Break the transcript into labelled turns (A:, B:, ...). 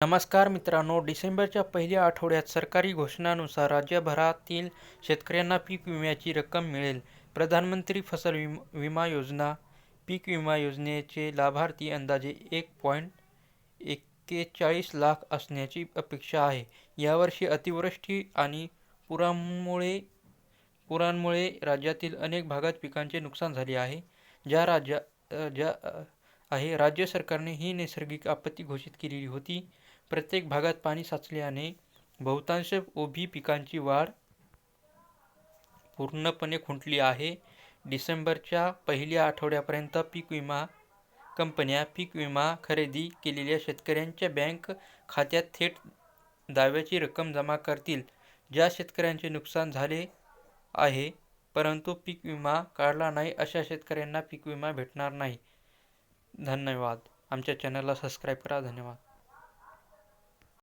A: नमस्कार मित्रांनो डिसेंबरच्या पहिल्या आठवड्यात सरकारी घोषणानुसार राज्यभरातील शेतकऱ्यांना पीक विम्याची रक्कम मिळेल. प्रधानमंत्री फसल विम विमा योजना पीक विमा योजनेचे लाभार्थी अंदाजे एक पॉईंट एक्केचाळीस लाख असण्याची अपेक्षा आहे. यावर्षी अतिवृष्टी आणि पुरामुळे पुरांमुळे राज्यातील अनेक भागात पिकांचे नुकसान झाले आहे. ज्या राज्या ज्या आहे. राज्य सरकारने ही नैसर्गिक आपत्ती घोषित केलेली होती. प्रत्येक भागात पाणी साचल्याने बहुतांश ओभी पिकांची वाढ पूर्णपणे खुंटली आहे. डिसेंबरच्या पहिल्या आठवड्यापर्यंत पीक विमा कंपन्या पीक विमा खरेदी केलेल्या शेतकऱ्यांच्या बँक खात्यात थेट दाव्याची रक्कम जमा करतील ज्या शेतकऱ्यांचे नुकसान झाले आहे. परंतु पीक विमा काढला नाही अशा शेतकऱ्यांना पीक विमा भेटणार नाही. धन्यवाद. आमच्या चॅनलला सबस्क्राईब करा. धन्यवाद.